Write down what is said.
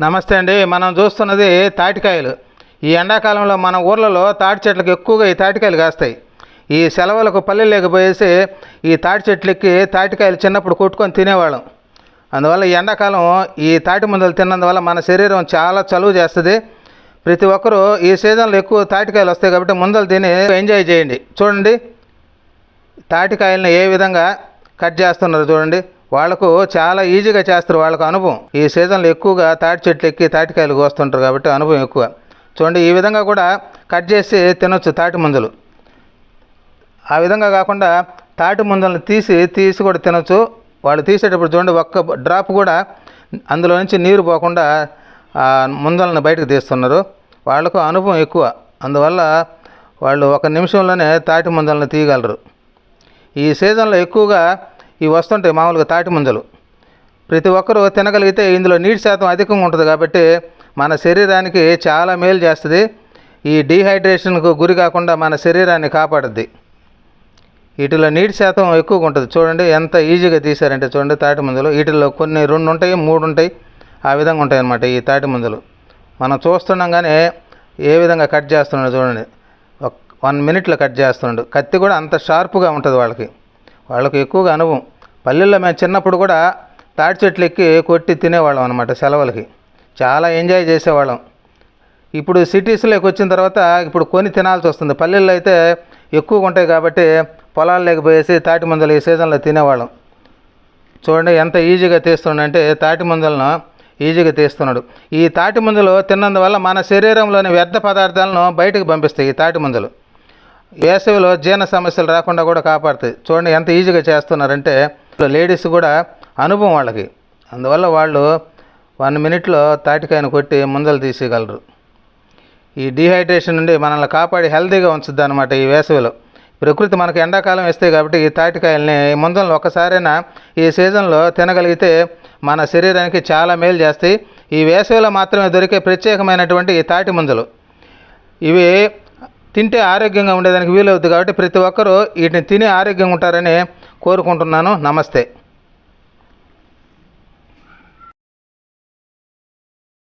నమస్తే అండి. మనం చూస్తున్నది తాటికాయలు. ఈ ఎండాకాలంలో మన ఊర్లలో తాటి చెట్లకు ఎక్కువగా ఈ తాటికాయలు కాస్తాయి. ఈ సెలవులకు పల్లె లేకపోయేసి ఈ తాటి చెట్లకి తాటికాయలు చిన్నప్పుడు కొట్టుకొని తినేవాళ్ళం. అందువల్ల ఈ ఎండాకాలం ఈ తాటి ముందలు తిన్నందువల్ల మన శరీరం చాలా చలువ చేస్తుంది. ప్రతి ఒక్కరూ ఈ సీజన్లో ఎక్కువ తాటికాయలు వస్తాయి కాబట్టి ముందలు తిని ఎంజాయ్ చేయండి. చూడండి. తాటికాయలను ఏ విధంగా కట్ చేస్తున్నారు చూడండి. వాళ్ళకు చాలా ఈజీగా చేస్తారు వాళ్ళకు అనుభవం. ఈ సీజన్లో ఎక్కువగా తాటి చెట్లు ఎక్కి తాటికాయలు కోస్తుంటారు కాబట్టి అనుభవం ఎక్కువ. చూడండి ఈ విధంగా కూడా కట్ చేసి తినొచ్చు తాటి ముంజలు. ఆ విధంగా కాకుండా తాటి ముంజలను తీసి తీసి కూడా తినొచ్చు. వాళ్ళు తీసేటప్పుడు చూడండి ఒక్క డ్రాప్ కూడా అందులో నుంచి నీరు పోకుండా ఆ బయటకు తీస్తున్నారు. వాళ్ళకు అనుభవం ఎక్కువ. అందువల్ల వాళ్ళు ఒక నిమిషంలోనే తాటి ముందలను తీయగలరు. ఈ సీజన్లో ఎక్కువగా ఇవి వస్తుంటాయి మామూలుగా తాటి ముంజలు. ప్రతి ఒక్కరూ తినగలిగితే ఇందులో నీటి శాతం అధికంగా ఉంటుంది కాబట్టి మన శరీరానికి చాలా మేలు చేస్తుంది. ఈ డీహైడ్రేషన్కు గురి కాకుండా మన శరీరాన్ని కాపాడుద్ది. వీటిలో నీటి శాతం ఎక్కువగా ఉంటుంది. చూడండి ఎంత ఈజీగా తీశారంటే చూడండి తాటి ముందులు వీటిలో కొన్ని రెండు ఉంటాయి మూడు ఉంటాయి. ఆ విధంగా ఉంటాయి అన్నమాట ఈ తాటి ముందులు మనం చూస్తుండగానే ఏ విధంగా కట్ చేస్తున్నాడు చూడండి. వన్ మినిట్లో కట్ చేస్తున్నాడు. కత్తి కూడా అంత షార్ప్గా ఉంటుంది వాళ్ళకి. వాళ్ళకు ఎక్కువగా అనుభవం. పల్లెల్లో మేము చిన్నప్పుడు కూడా తాటి చెట్లు ఎక్కి కొట్టి తినేవాళ్ళం అనమాట సెలవులకి. చాలా ఎంజాయ్ చేసేవాళ్ళం. ఇప్పుడు సిటీస్లోకి వచ్చిన తర్వాత ఇప్పుడు కొని తినాల్సి వస్తుంది. పల్లెల్లో అయితే ఎక్కువగా ఉంటాయి కాబట్టి పొలాలు లేకపోయేసి తాటి మందులు ఈ సీజన్లో తినేవాళ్ళం. చూడండి ఎంత ఈజీగా తీస్తున్నాడంటే తాటి మందులను ఈజీగా తీస్తున్నాడు. ఈ తాటి మందులు తిన్నందువల్ల మన శరీరంలోని వ్యర్థ పదార్థాలను బయటకు పంపిస్తాయి ఈ తాటి మందులు. వేసవిలో జీర్ణ సమస్యలు రాకుండా కూడా కాపాడుతాయి. చూడండి ఎంత ఈజీగా చేస్తున్నారంటే లేడీస్ కూడా అనుభవం వాళ్ళకి. అందువల్ల వాళ్ళు వన్ మినిట్లో తాటికాయను కొట్టి ముందలు తీసేయగలరు. ఈ డీహైడ్రేషన్ నుండి మనల్ని కాపాడి హెల్తీగా ఉంచుద్ది అనమాట ఈ వేసవిలో. ప్రకృతి మనకు ఎండాకాలం ఇస్తాయి కాబట్టి ఈ తాటికాయల్ని ముందలను ఒక్కసారైనా ఈ సీజన్లో తినగలిగితే మన శరీరానికి చాలా మేలు చేస్తాయి. ఈ వేసవిలో మాత్రమే దొరికే ప్రత్యేకమైనటువంటి ఈ తాటి ముంజలు ఇవి తింటే ఆరోగ్యంగా ఉండేదానికి వీలవుతుంది కాబట్టి ప్రతి ఒక్కరూ వీటిని తిని ఆరోగ్యంగా ఉంటారని కోరుకుంటున్నాను. నమస్తే.